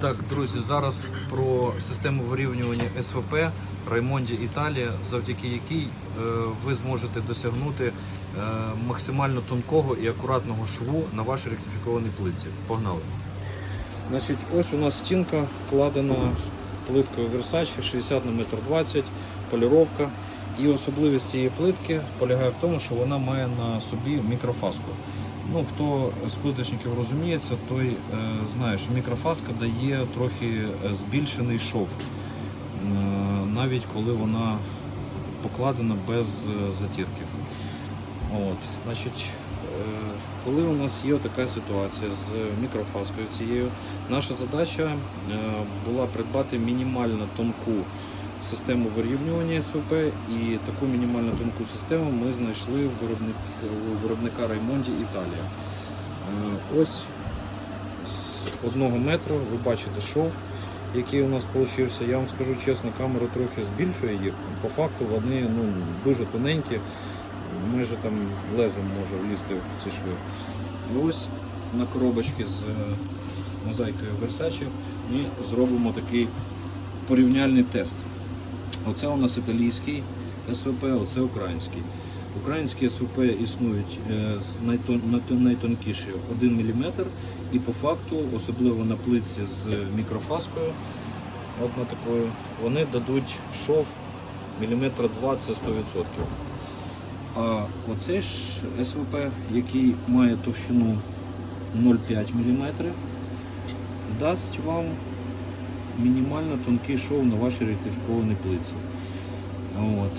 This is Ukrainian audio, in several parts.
Так, друзі, зараз про систему вирівнювання СВП Раймонді Італія, завдяки якій е, ви зможете досягнути е, максимально тонкого і акуратного шву на вашій ректифікованій плитці. Погнали. Значить, ось у нас стінка вкладена плиткою Versace 60 на 1,20 м, поліровка. І особливість цієї плитки полягає в тому, що вона має на собі мікрофаску. Ну, хто з плиточників розуміється, той е, знає, що мікрофаска дає трохи е, збільшений шов, е, навіть коли вона покладена без е, затірки. От, значить, е, коли у нас є така ситуація з мікрофаскою цією, наша задача е, була придбати мінімально тонку систему вирівнювання СВП і таку мінімально тонку систему ми знайшли в виробник, виробника Раймонді Італія. Е, Ось з одного метру ви бачите шов, який у нас вийшов. Я вам скажу чесно, камера трохи збільшує їх. По факту вони ну, дуже тоненькі, майже там лезом може влізти в ці шви. І ось на коробочці з е, мозаїкою Versace ми зробимо такий порівняльний тест. Оце у нас італійський СВП, оце український. Українські СВП існують е, найтонкіші 1 мм і по факту, особливо на плитці з мікрофаскою, от на такою, вони дадуть шов міліметра 2 це 100%. А оцей ж СВП, який має товщину 0,5 мм, дасть вам мінімально тонкий шов на вашій ректифікованій плиці. От.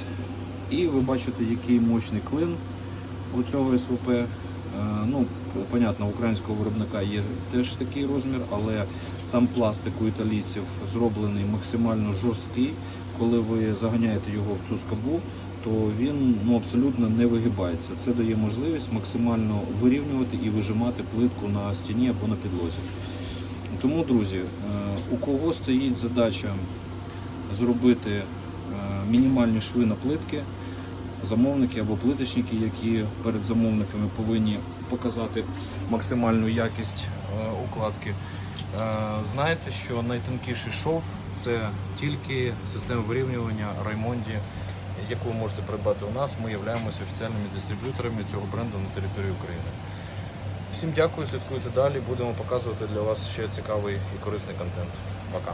І ви бачите, який мощний клин у цього СВП. Е, Ну, понятно, українського виробника є теж такий розмір, але сам пластик у італійців зроблений максимально жорсткий. Коли ви заганяєте його в цю скобу, то він ну, абсолютно не вигибається. Це дає можливість максимально вирівнювати і вижимати плитку на стіні або на підлозі. Тому, друзі, е, у кого стоїть задача зробити е, мінімальні шви на плитки, замовники або плиточники, які перед замовниками повинні показати максимальну якість е, укладки. Е, Знайте, що найтонкіший шов це тільки система вирівнювання Раймонді, яку ви можете придбати у нас. Ми являємося офіціальними дистриб'юторами цього бренду на території України. Всім дякую, слідкуйте далі. Будемо показувати для вас ще цікавий і корисний контент. Пока.